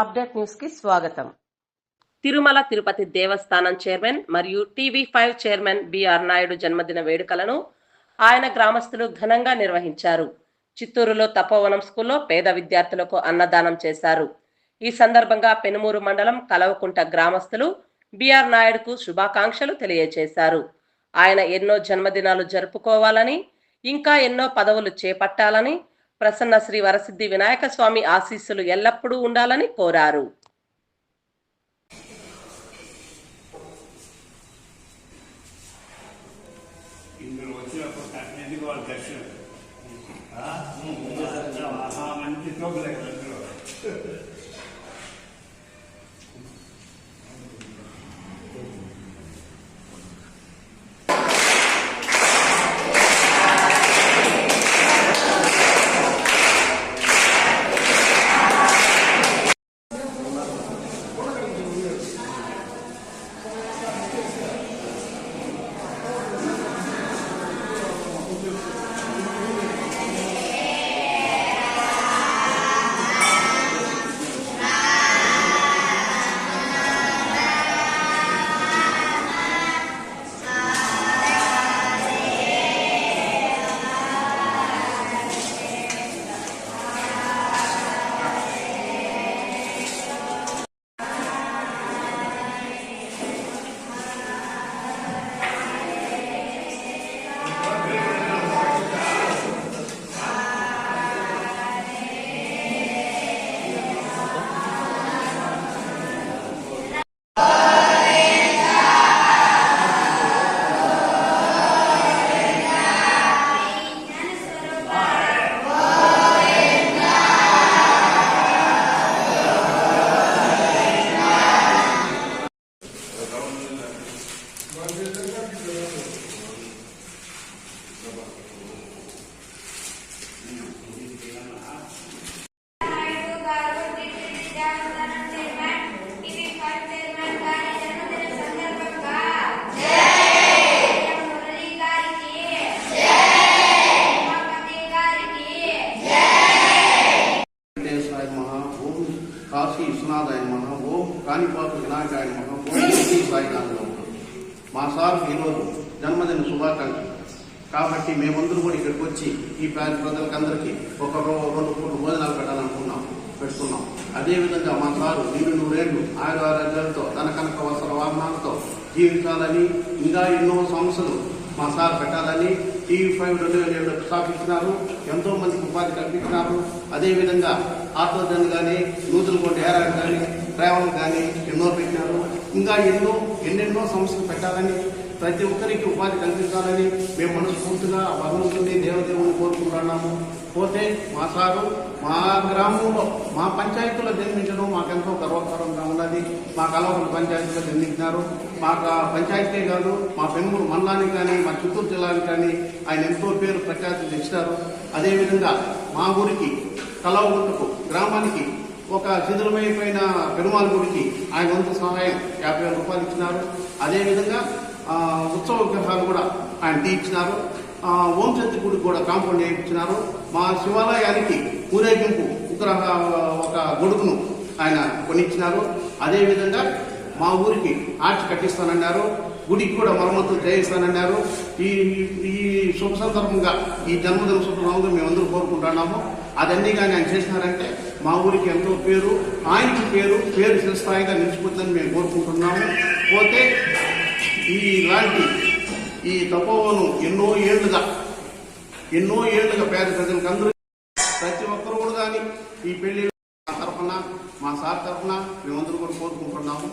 Update న్యూస్కి స్వాగతం. Tirumala Tirupati Devasthanam chairman మరియు TV five chairman BR Naidu జన్మదిన వేడుకలను ఆయన గ్రామస్తులు ఘనంగా నిర్వహించారు. చిత్తూరులో తపోవనం స్కూల్లో పేద విద్యార్థులకు అన్నదానం చేశారు. ఈ సందర్భంగా పెనుమూరు మండలం కలవకుంట గ్రామస్తులు బిఆర్ నాయుడుకు శుభాకాంక్షలు తెలియజేశారు ఆయన ఎన్నో జన్మదినాలు జరుపుకోవాలని ఇంకా ఎన్నో పదవులు చేపట్టాలని ప్రసన్న శ్రీ వరసిద్ధి వినాయక స్వామి ఆశీస్సులు ఎల్లప్పుడూ ఉండాలని కోరారు. దర్శనం కాశీ విశ్వనాథాయ మహా ఓం కాణిపాకు వినాయకాయ మహా ఓం శ్రీ సాయినాథ మా సార్ ఈరోజు జన్మదిన శుభాకాంక్షలు. కాబట్టి మేమందరూ కూడా ఇక్కడికి వచ్చి ఈ పేద ప్రజలకందరికీ ఒక రో- రెండు పూట భోజనాలు పెట్టాలనుకున్నాం పెట్టుకున్నాం అదేవిధంగా మా సారు నిండు నూరేళ్ళు ఆరు ఆరోగ్యాలతో తన కనక వస్త్ర వాహనాలతో జీవించాలని ఇంకా ఎన్నో సమస్యలు మా సార్ పెట్టాలని టీవీ ఫైవ్ రెండు వేల ఏడు స్థాపించినారు ఎంతో మందికి ఉపాధి కల్పించినారు. అదేవిధంగా ఆత్మజన్ కానీ నూతులు కొట్టి ఏరాలు కానీ ట్రావెల్ కానీ ఎన్నో పెట్టినారు. ఇంకా ఎన్నో ఎన్నెన్నో సంస్థలు పెట్టాలని ప్రతి ఒక్కరికి ఉపాధి కల్పించాలని మేము మనస్ఫూర్తిగా భగవంతుని దేవదేవుని కోరుకుంటున్నాము పోతే మా సారు మా గ్రామంలో మా పంచాయతీలో జన్మించడం మాకెంతో గర్వకారంగా ఉన్నది. మా కలవరం పంచాయతీలో జన్మించినారు. మా పంచాయతీ కాదు మా పెనుమూరు మండలానికి కానీ మా చిత్తూరు జిల్లానికి కానీ ఆయన ఎంతో పేరు ప్రఖ్యాతి తెచ్చినారు. అదేవిధంగా మా ఊరికి కలవగుంటకు గ్రామానికి ఒక శిథిలమైపోయిన పెరుమాల గుడికి ఆయన వంతు సహాయం యాభై వేల రూపాయలు ఇచ్చినారు. అదేవిధంగా ఉత్సవ విగ్రహాలు కూడా ఆయన తీయించినారు ఆ, ఓం గుడికి కూడా కాంపౌండ్ చేయించినారు మా శివాలయానికి ఊరేగింపు విగ్రహ ఒక గొడుగును ఆయన కొనిచ్చినారు. అదేవిధంగా మా ఊరికి ఆర్చి కట్టిస్తానన్నారు. గుడికి కూడా మరమ్మతులు చేయిస్తానన్నారు. ఈ ఈ శుభ సందర్భంగా ఈ జన్మదిన శుభ్రంగా మేమందరూ కోరుకుంటున్నాము. అదన్నీ కానీ ఆయన చేసినారంటే మా ఊరికి ఎంతో పేరు ఆయనకి పేరు పేరు చిరస్థాయిగా నిలిచిపోతుందని మేము కోరుకుంటున్నాము. పోతే ఈ ఇలాంటి ఈ తపోవను ఎన్నో ఏళ్ళుగా ఎన్నో ఏళ్ళుగా పేద ప్రజలకు అందరూ ప్రతి ఒక్కరు కూడా కానీ ఈ పెళ్ళి తరఫున మా సార్ తరఫున మేమందరూ కూడా కోరుకుంటున్నాము.